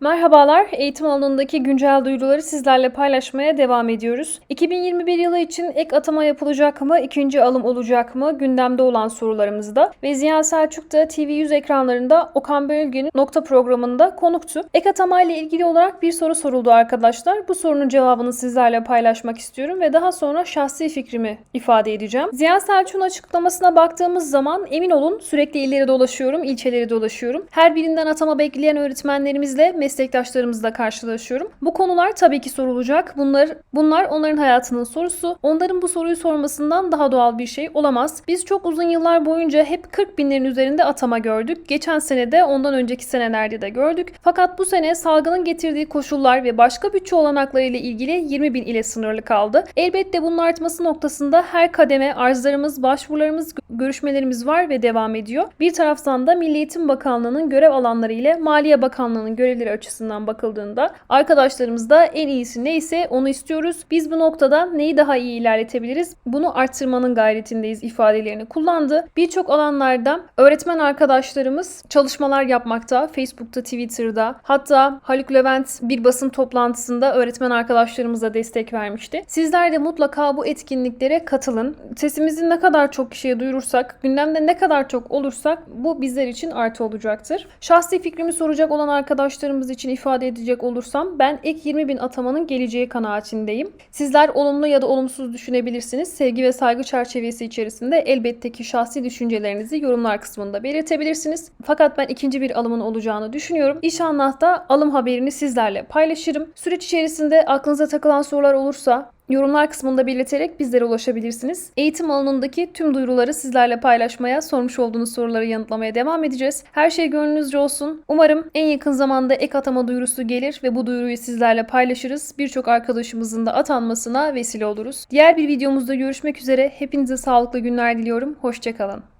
Merhabalar, eğitim alanındaki güncel duyuruları sizlerle paylaşmaya devam ediyoruz. 2021 yılı için ek atama yapılacak mı, ikinci alım olacak mı gündemde olan sorularımızda ve Ziya Selçuk da TV100 ekranlarında Okan Bölge'nin nokta programında konuktu. Ek atama ile ilgili olarak bir soru soruldu arkadaşlar. Bu sorunun cevabını sizlerle paylaşmak istiyorum ve daha sonra şahsi fikrimi ifade edeceğim. Ziya Selçuk'un açıklamasına baktığımız zaman emin olun sürekli illeri dolaşıyorum, ilçeleri dolaşıyorum. Her birinden atama bekleyen öğretmenlerimizle, meslektaşlarımızla karşılaşıyorum. Bu konular tabii ki sorulacak. Bunlar bunlar onların hayatının sorusu. Onların bu soruyu sormasından daha doğal bir şey olamaz. Biz çok uzun yıllar boyunca hep 40 binlerin üzerinde atama gördük. Geçen sene de ondan önceki senelerde de gördük. Fakat bu sene salgının getirdiği koşullar ve başka bütçe olanakları ile ilgili 20 bin ile sınırlı kaldı. Elbette bunun artması noktasında her kademe arzlarımız, başvurularımız, görüşmelerimiz var ve devam ediyor. Bir taraftan da Milli Eğitim Bakanlığı'nın görev alanları ile Maliye Bakanlığı'nın görevleri açısından bakıldığında arkadaşlarımız da en iyisi neyse onu istiyoruz. Biz bu noktada neyi daha iyi ilerletebiliriz? Bunu arttırmanın gayretindeyiz ifadelerini kullandı. Birçok alanlarda öğretmen arkadaşlarımız çalışmalar yapmakta. Facebook'ta, Twitter'da. Hatta Haluk Levent bir basın toplantısında öğretmen arkadaşlarımıza destek vermişti. Sizler de mutlaka bu etkinliklere katılın. Sesimizi ne kadar çok kişiye duyurursak, gündemde ne kadar çok olursak bu bizler için artı olacaktır. Şahsi fikrimi soracak olan arkadaşlarımız için ifade edecek olursam ben ek 20 bin atamanın geleceği kanaatindeyim. Sizler olumlu ya da olumsuz düşünebilirsiniz. Sevgi ve saygı çerçevesi içerisinde elbette ki şahsi düşüncelerinizi yorumlar kısmında belirtebilirsiniz. Fakat ben ikinci bir alımın olacağını düşünüyorum. İnşallah da alım haberini sizlerle paylaşırım. Süreç içerisinde aklınıza takılan sorular olursa Yorumlar kısmında belirterek bizlere ulaşabilirsiniz. Eğitim alanındaki tüm duyuruları sizlerle paylaşmaya, sormuş olduğunuz soruları yanıtlamaya devam edeceğiz. Her şey gönlünüzce olsun. Umarım en yakın zamanda ek atama duyurusu gelir ve bu duyuruyu sizlerle paylaşırız. Birçok arkadaşımızın da atanmasına vesile oluruz. Diğer bir videomuzda görüşmek üzere. Hepinize sağlıklı günler diliyorum. Hoşçakalın.